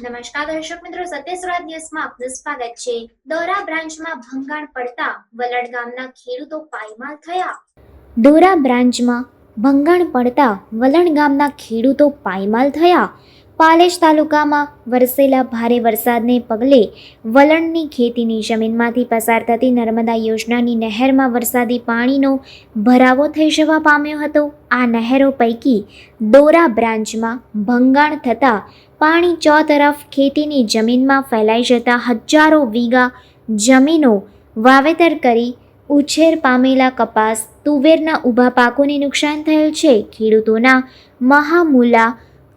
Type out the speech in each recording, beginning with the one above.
નમસ્કાર દર્શક મિત્રો સત્ય સ્વરાજ ન્યૂઝમાં આપનું સ્વાગત છે. દોરા બ્રાન્ચમાં ભંગાણ પડતા વલડ ગામના ખેડૂતો પાયમાલ થયા. દોરા બ્રાન્ચમાં ભંગાણ પડતા વલણ ગામના ખેડૂતો પાયમાલ થયા. પાલેજ તાલુકામાં વરસેલા ભારે વરસાદને પગલે વલણની ખેતીની જમીનમાંથી પસાર થતી નર્મદા યોજનાની નહેરમાં વરસાદી પાણીનો ભરાવો થઈ જવા પામ્યો હતો. આ નહેરો પૈકી દોરા બ્રાન્ચમાં ભંગાણ થતાં પાણી ચોતરફ ખેતીની જમીનમાં ફેલાઈ જતા હજારો વીઘા જમીનો વાવેતર કરી ઉછેર પામેલા કપાસ, તુવેરના ઊભા પાકોને નુકસાન થયેલ છે. ખેડૂતોના મહામૂલા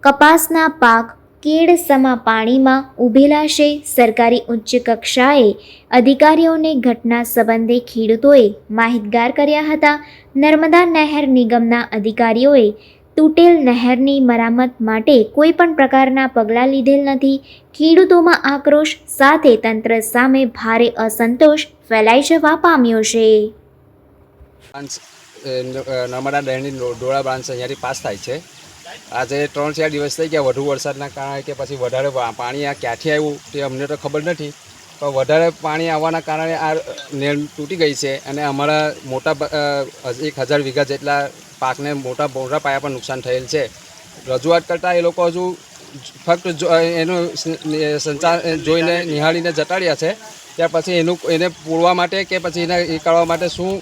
કપાસના પાક કેળ સમા પાણીમાં ઉભેલા છે સરકારી ઉચ્ચ કક્ષાએ અધિકારીઓને ઘટના સંબંધે ખેડૂતોએ માહિતગાર કર્યા હતા. નર્મદા નહેર નિગમના અધિકારીઓએ તૂટેલ નહેરની મરામત માટે કોઈ પણ પ્રકારના પગલાં લીધેલ નથી. ખેડૂતોમાં આક્રોશ સાથે તંત્ર સામે ભારે અસંતોષ ફેલાઈ જવા પામ્યો છે. નર્મદા ડેમની ડોળા બ્રાન્ચ અહીંયાથી પાસ થાય છે. આજે ત્રણ ચાર દિવસ થઈ ગયા વધુ વરસાદના કારણે કે પછી વધારે પાણી આ ક્યાંથી આવ્યું તે અમને તો ખબર નથી. પણ વધારે પાણી આવવાના કારણે આ નેર તૂટી ગઈ છે અને અમારા મોટા એક હજાર વીઘા જેટલા પાકને મોટા મોટા પાયા પર નુકસાન થયેલ છે. રજૂઆત કરતાં એ લોકો હજુ ફક્ત એનું સંચાર જોઈને નિહાળીને જટાડ્યા છે. ત્યાર પછી એનું, એને પૂરવા માટે કે પછી એને એ કરવા માટે શું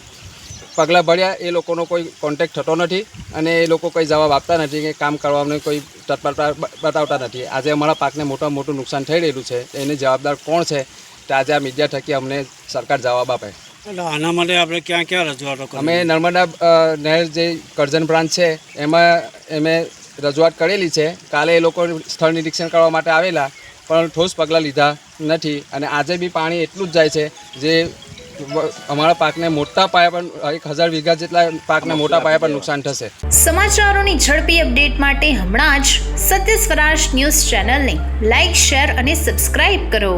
પગલાં ભર્યા એ લોકોનો કોઈ કોન્ટેક્ટ થતો નથી અને એ લોકો કોઈ જવાબ આપતા નથી કે કામ કરવાનું કોઈ તત્પરતા બતાવતા નથી. આજે અમારા પાકને મોટામાં મોટું નુકસાન થઈ રહેલું છે એની જવાબદાર કોણ છે? તે આજે આ મીડિયા થકી અમને સરકાર જવાબ આપે. એટલે આના માટે આપણે ક્યાં ક્યાં રજૂઆતો અમે નર્મદા નહેર જે કરજણ બ્રાન્ચ છે એમાં અમે રજૂઆત કરેલી છે. કાલે એ લોકો સ્થળ નિરીક્ષણ કરવા માટે આવેલા પણ ઠોસ પગલાં લીધા નથી અને આજે બી પાણી એટલું જ જાય છે જે અમારા પાકને મોટા પાયા પર એક હજાર વીઘા જેટલા પાકને મોટા પાયા પર નુકસાન થશે. સમાચારોની ઝડપી અપડેટ માટે હમણાં જ સત્ય સ્વરાજ ન્યૂઝ ચેનલને લાઇક શેર અને સબસ્ક્રાઇબ કરો.